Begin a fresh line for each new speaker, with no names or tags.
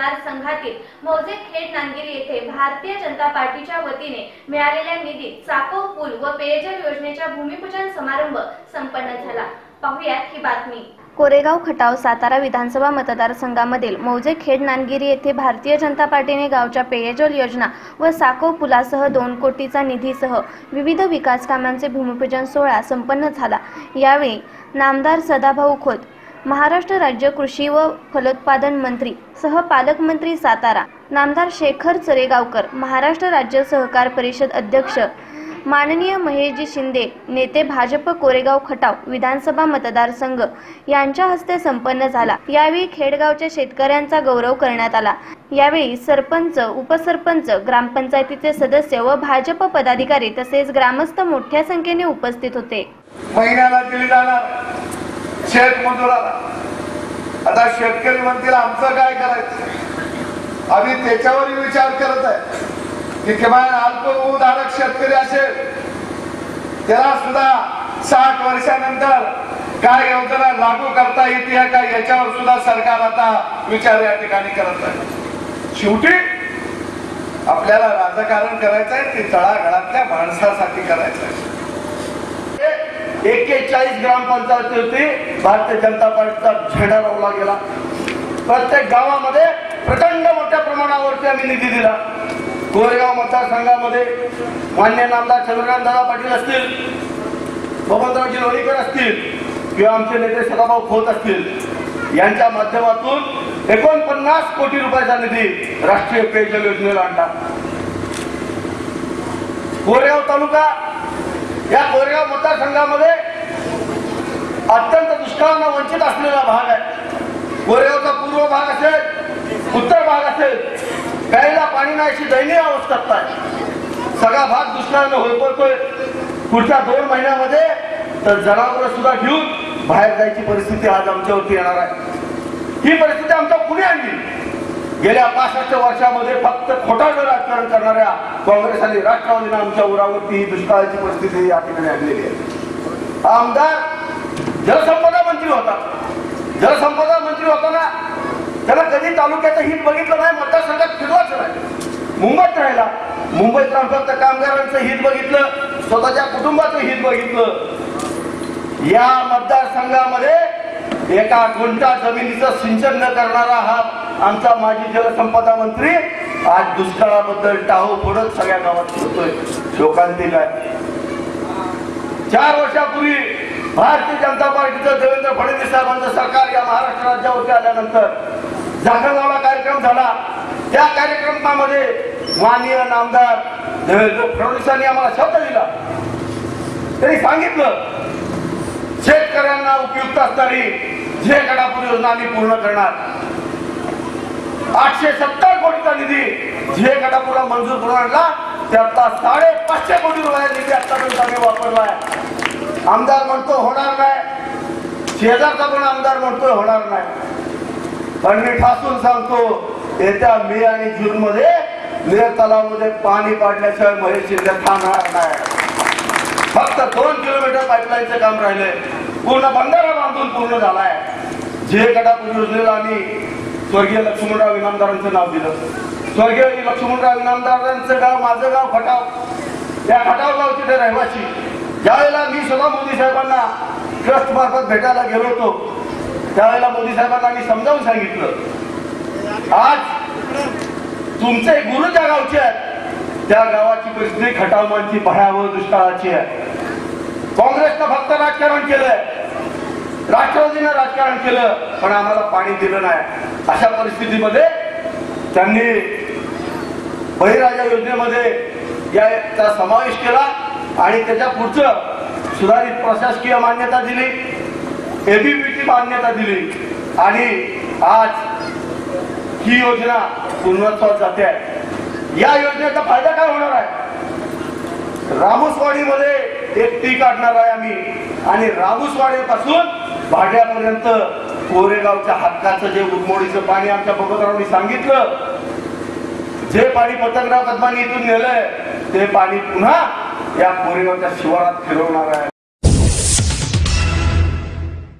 मतदार संघातील मौजे खेड नांदगिरी येथे भारतीय जनता पार्टीच्या वतीने मिळालेल्या निधीत चाको पूल व पेयजल योजनेचा भूमिपूजन समारंभ संपन्न झाला. पाहुयात ही बातमी. कोरेगाव खटाव सातारा विधानसभा मतदारसंघामधील मौजे खेड नांदगिरी येथे भारतीय जनता पार्टीने गावच्या पेयजल योजना व साको पुलासह दोन कोटीचा निधीसह विविध विकास कामांचे भूमिपूजन सोहळा संपन्न झाला. यावेळी नामदार सदाभाऊ खोत महाराष्ट्र राज्य कृषी व फलोत्पादन मंत्री सह पालकमंत्री सातारा नामदार शेखर चरेगावकर महाराष्ट्र राज्य सहकार परिषद अध्यक्ष माननीय महेशजी शिंदे नेते भाजप कोरेगाव खटाव विधानसभा मतदारसंघ यांच्या हस्ते संपन्न झाला. यावेळी खेडगावच्या शेतकऱ्यांचा गौरव करण्यात आला. यावेळी सरपंच उपसरपंच ग्रामपंचायतीचे सदस्य व भाजप पदाधिकारी तसेच ग्रामस्थ मोठ्या संख्येने उपस्थित होते.
महिन्याला दिली जाणार. शेतमजुराला आता शेतकरी म्हणतील आमचं काय करायचं? आम्ही त्याच्यावरही विचार करत आहे. की किमान अल्पभूधारक शेतकरी असेल त्याला सुद्धा साठ वर्षानंतर काय योजना लागू करता येते का याच्यावर सुद्धा सरकार आता विचार या ठिकाणी करत आहे. शेवटी आपल्याला राजकारण करायचंय ते तळागाळातल्या माणसासाठी करायचं आहे. एक्केचाळीस ग्रामपंचायतीवरती भारतीय जनता पार्टीचा झेंडा लावला गेला. प्रत्येक गावामध्ये प्रचंड मोठ्या प्रमाणावरती आम्ही निधी दिला. कोरेगाव मतदारसंघामध्ये मान्य नामदार चंद्रकांत दादा पाटील असतील बबनरावजी लोणीकर असतील किंवा आमचे नेते सदाभाऊ खोत असतील यांच्या माध्यमातून एकोणपन्नास कोटी रुपयाचा निधी राष्ट्रीय पेयजल योजनेला आणला. कोरेगाव तालुका या कोरेगाव मतदारसंघामध्ये अत्यंत दुष्काळांना वंचित असलेला भाग आहे. कोरेगावचा पूर्व भाग असेल उत्तर भाग असेल प्यायला पाणी नाही अशी दयनीय अवस्था आहे. सगळा भाग दुष्काळानं होतोय पुढच्या दोन महिन्यामध्ये तर जनावर सुद्धा घेऊन बाहेर जायची परिस्थिती आज आमच्यावरती येणार आहे. ही परिस्थिती आमच्या पुढे आणली. गेल्या पासष्ट वर्षामध्ये फक्त खोटारडं राजकारण करणाऱ्या काँग्रेस आणि राष्ट्रवादीनं आमच्या उरावरती? ही दुष्काळाची परिस्थिती या ठिकाणी आणलेली आहे. आमदार जलसंपदा मंत्री होता. जलसंपदा मंत्री होताना त्याला कधी तालुक्याचं हित बघितलं नाही मतदारसंघात फिरवाच नाही मुंबईत राहिला मुंबईत राहून फक्त कामगारांचं हित बघितलं स्वतःच्या कुटुंबाचं हित बघितलं. या मतदारसंघामध्ये एका गुंठा जमिनीचं सिंचन न करणारा हा आमचा माजी जलसंपदा मंत्री आज दुष्काळाबद्दल टाहो फोडत सगळ्या गावात फिरतोय. लोकांनी काय? चार वर्षापूर्वी भारतीय जनता पार्टीचं देवेंद्र फडणवीस साहेबांचं सरकार या महाराष्ट्र राज्यावरती आल्यानंतर जागरगावला कार्यक्रम झाला. त्या कार्यक्रमामध्ये माननीय नामदार देवेंद्र फडणवीसांनी आम्हाला शब्द दिला. त्यांनी सांगितलं शेतकऱ्यांना उपयुक्त असणारी जे गडापूर योजना आम्ही पूर्ण करणार. आठशे सत्तर कोटी निधी जे गटापूरला मंजूर करून आणला त्यातला साडेपाचशे कोटी रुपये निधी आतापर्यंत आम्ही वापरलाय आमदार म्हणतो होणार नाही. शेजारचा पण आमदार म्हणतोय होणार नाही. पण मी ठासून सांगतो येत्या मे आणि जून मध्ये नेर तलावामध्ये पाणी पाडल्याशिवाय महेश जिल्ह्यात थांबणार नाही. फक्त दोन किलोमीटर पाईपलाईनचं काम राहिले पूर्ण बंधारा बांधून पूर्ण झालाय. जे गटापूर योजनेला आम्ही स्वर्गीय लक्ष्मणराव इनामदारांचं नाव दिलं. स्वर्गीय लक्ष्मणराव इनामदारांचं गाव माझं गाव खटाव. त्या खटाव गावचे ते रहिवासी. ज्यावेळेला मी स्वतः मोदी साहेबांना ट्रस्ट मार्फत भेटायला गेलो होतो त्यावेळेला मोदी साहेबांना मी समजावून सांगितलं. आज तुमचे गुरु ज्या गावचे आहेत त्या गावाची परिस्थिती खटावमांची भयावह दुष्काळाची आहे. काँग्रेसनं फक्त राजकारण केलंय. राष्ट्रवादीनं राजकारण केलं पण आम्हाला पाणी दिलं नाही. अशा परिस्थितीमध्ये त्यांनी बळीराजा योजनेमध्ये याचा समावेश केला आणि त्याच्या पुढचं सुधारित प्रशासकीय मान्यता दिली एबीपीची मान्यता दिली आणि आज ही योजना पूर्णत्वात जाते आहे. या योजनेचा फायदा काय होणार आहे? रामुसवाडीमध्ये एक टी काढणार आहे आम्ही आणि रामुसवाडीपासून भाड्यापर्यंत कोरेगावच्या हक्काचं जे उरमोडीचं पाणी आमच्या बबतरावांनी सांगितलं जे पाणी पतंगराव कदमानी इथून नेलंय ते पाणी पुन्हा या पोरीवरच्या शिवारात फिरवणार आहे.